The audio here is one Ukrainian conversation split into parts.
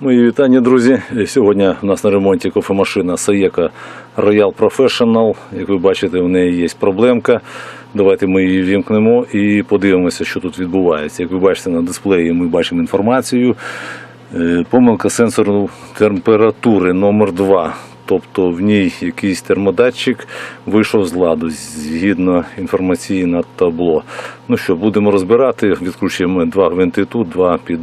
Мої вітання, друзі. Сьогодні у нас на ремонті кофемашина Saeco Royal Professional. Як ви бачите, в неї є проблемка. Давайте ми її вімкнемо і подивимося, що тут відбувається. Як ви бачите на дисплеї, ми бачимо інформацію. Е, Помилка сенсору температури номер 2 Тобто в ній якийсь термодатчик вийшов з ладу згідно інформації на табло. Ну що, будемо розбирати. Відкручуємо два гвинти тут, два під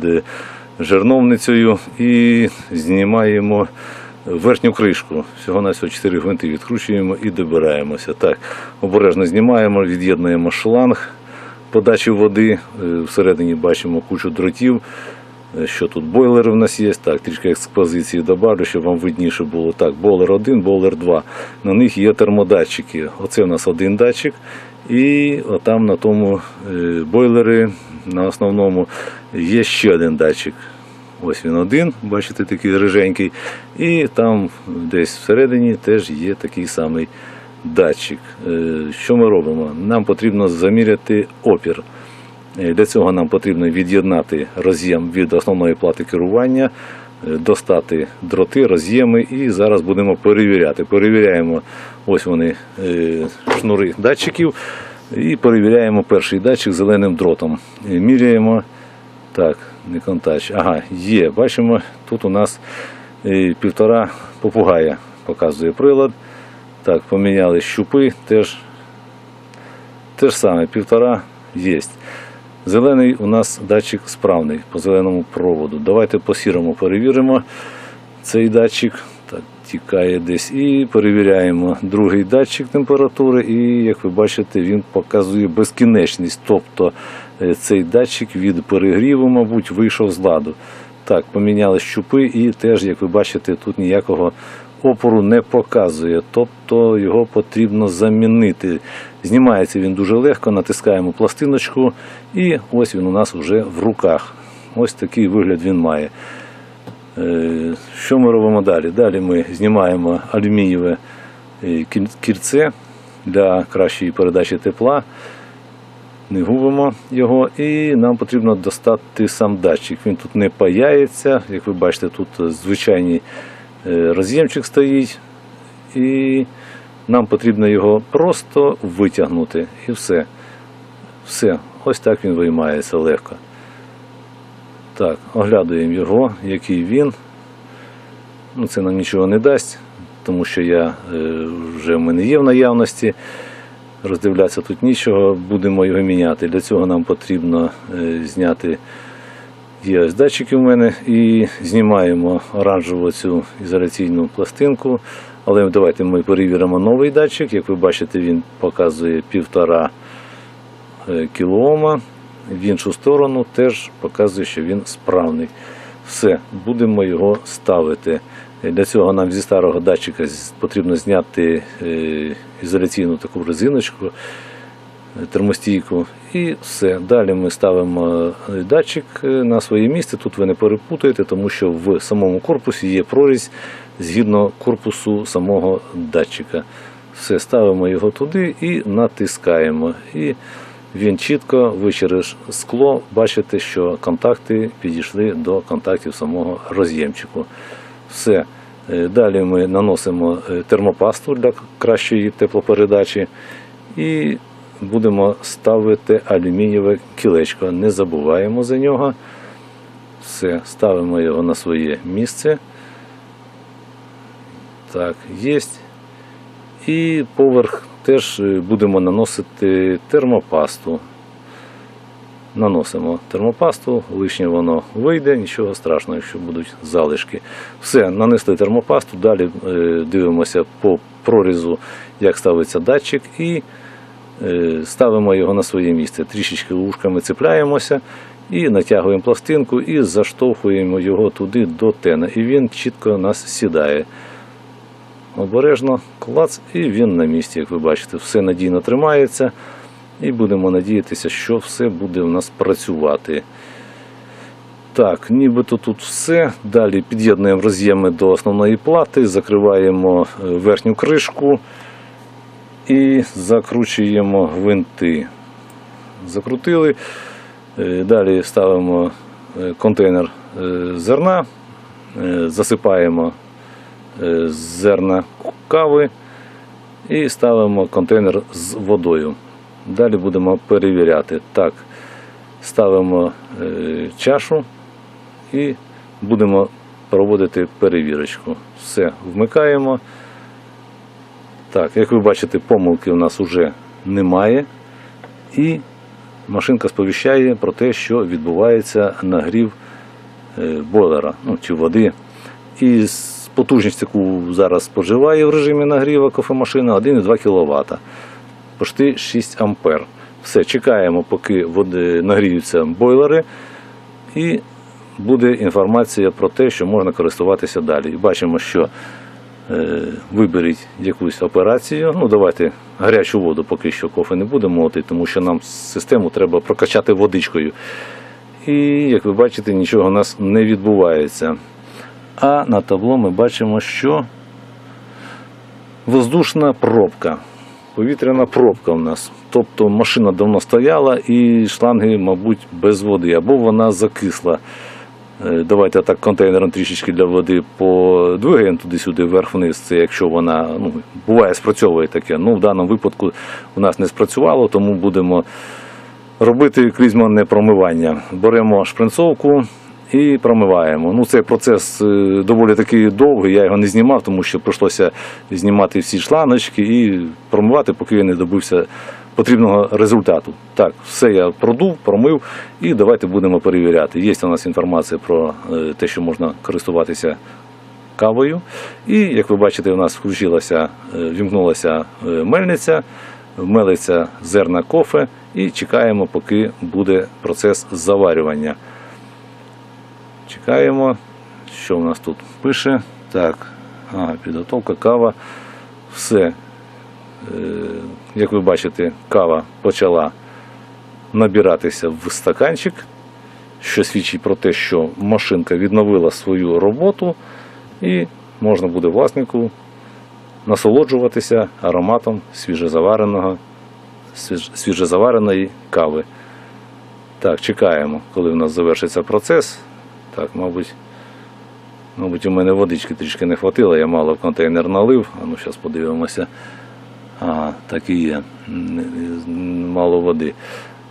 жерновницею і знімаємо верхню кришку. Всього на всього 4 гвинти відкручуємо і добираємося. Так, обережно знімаємо, від'єднуємо шланг подачі води. Е, Всередині бачимо кучу дротів. Е, Що тут бойлери в нас є? Так, трішки експозиції добавлю, щоб вам видніше було. Так, бойлер 1, бойлер 2. На них є термодатчики. Оце у нас один датчик. І отам на тому е, бойлері, на основному, є ще один датчик. Ось він один, бачите, такий риженький. І там десь всередині теж є такий самий датчик. Е, Що ми робимо? Нам потрібно заміряти опір. Е, Для цього нам потрібно від'єднати роз'єм від основної плати керування, е, достати дроти, роз'єми і зараз будемо перевіряти. Перевіряємо ось вони шнури датчиків і перевіряємо перший датчик зеленим дротом. Міряємо. Так, не контач. Ага, є. Бачимо, тут у нас е, півтора попугая показує прилад. Так, поміняли щупи, теж те ж саме, півтора є. Зелений у нас датчик справний по зеленому проводу. Давайте по сірому перевіримо цей датчик. Тікає десь. І перевіряємо другий датчик температури. І, як ви бачите, він показує безкінечність. Тобто е, цей датчик від перегріву, мабуть, вийшов з ладу. Так, поміняли щупи, і теж, як ви бачите, тут ніякого опору не показує. Тобто його потрібно замінити. Знімається він дуже легко, натискаємо пластиночку, і ось він у нас вже в руках. Ось такий вигляд він має. Е, Що ми робимо далі? Далі ми знімаємо алюмінієве е, кільце для кращої передачі тепла. Не губимо його, і нам потрібно достати сам датчик. Він тут не паяється. Як ви бачите, тут звичайний е, роз'ємчик стоїть. І нам потрібно його просто витягнути. І все. Все. Ось так він виймається легко. Так, оглядуємо його, який він. Ну, це нам нічого не дасть, тому що я е, вже в мене є в наявності. Роздивлятися тут нічого, будемо його міняти. Для цього нам потрібно е, зняти є ось датчики в мене і знімаємо оранжеву цю ізоляційну пластинку. Але давайте ми перевіримо новий датчик. Як ви бачите, він показує півтора е, кілоома. В іншу сторону теж показує, що він справний. Все, будемо його ставити. Для цього нам зі старого датчика потрібно зняти е, ізоляційну таку резиночку, термостійку і все. Далі ми ставимо е, датчик е, на своє місце. Тут ви не перепутаєте, тому що в самому корпусі є прорізь згідно корпусу самого датчика. Все, ставимо його туди і натискаємо. І він чітко, ви скло бачите, що контакти підійшли до контактів самого роз'ємчику. Все. Е, Далі ми наносимо е, термопасту для кращої теплопередачі і будемо ставити алюмінієве кілечко. Не забуваємо за нього. Все, ставимо його на своє місце. Так, є. І поверх теж е, будемо наносити термопасту. Наносимо термопасту, лишнє воно вийде, нічого страшного, якщо будуть залишки. Все, нанесли термопасту, далі е, дивимося по прорізу, як ставиться датчик, і е, ставимо його на своє місце. Трішечки ушками цепляємося і натягуємо пластинку і заштовхуємо його туди до тена. І він чітко нас сідає. Обережно, клац, і він на місці, як ви бачите, все надійно тримається. І будемо надіятися, що все буде у нас працювати. Так, нібито тут все. Далі під'єднуємо роз'єми до основної плати, закриваємо е, верхню кришку і закручуємо гвинти. Закрутили. Е, Далі ставимо е, контейнер зерна засипаємо зерна кави і ставимо контейнер з водою. Далі будемо перевіряти. Так, ставимо е, чашу і будемо проводити перевірочку. Все, вмикаємо. Так, як ви бачите, помилки у нас вже немає. І машинка сповіщає про те, що відбувається нагрів е, бойлера ну, чи води. І потужність, яку зараз споживає в режимі нагріва кофемашина 1,2 кВт. Почти 6 ампер. Все, чекаємо, поки води нагріються бойлери, і буде інформація про те, що можна користуватися далі. Бачимо, що е, виберіть якусь операцію. Ну, давайте гарячу воду поки що кофе не будемо молоти, тому що нам систему треба прокачати водичкою. І, як ви бачите, нічого у нас не відбувається. А на табло ми бачимо, що воздушна пробка. Повітряна пробка у нас. Тобто машина давно стояла і шланги, мабуть, без води, або вона закисла. Е, Давайте так контейнером трішечки для води подвигаємо туди-сюди, вверх-вниз. Це якщо вона ну, буває, спрацьовує таке. Ну, в даному випадку у нас не спрацювало, тому будемо робити клізманне промивання. Беремо шпринцовку і промиваємо. Ну, цей процес е, доволі таки довгий, я його не знімав, тому що прийшлося знімати всі шланочки і промивати, поки я не добився потрібного результату. Так, все я продув, промив і давайте будемо перевіряти. Є у нас інформація про е, те, що можна користуватися кавою. І, як ви бачите, у нас включилася, е, вімкнулася мельниця, мелиться зерна кофе і чекаємо, поки буде процес заварювання. Чекаємо, що в нас тут пише. Так, ага, підготовка, кава. Все. Е, Як ви бачите, кава почала набиратися в стаканчик, що свідчить про те, що машинка відновила свою роботу і можна буде власнику насолоджуватися ароматом свіжезавареного, свіжезавареної кави. Так, чекаємо, коли в нас завершиться процес. Так, мабуть, мабуть, у мене водички трішки не хватило, я мало в контейнер налив. А ну, зараз подивимося. А, так і є. Мало води.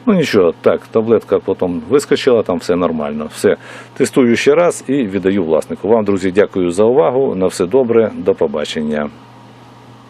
Ну нічого, так, таблетка потім вискочила, там все нормально. Все. Тестую ще раз і віддаю власнику. Вам, друзі, дякую за увагу. На все добре, до побачення.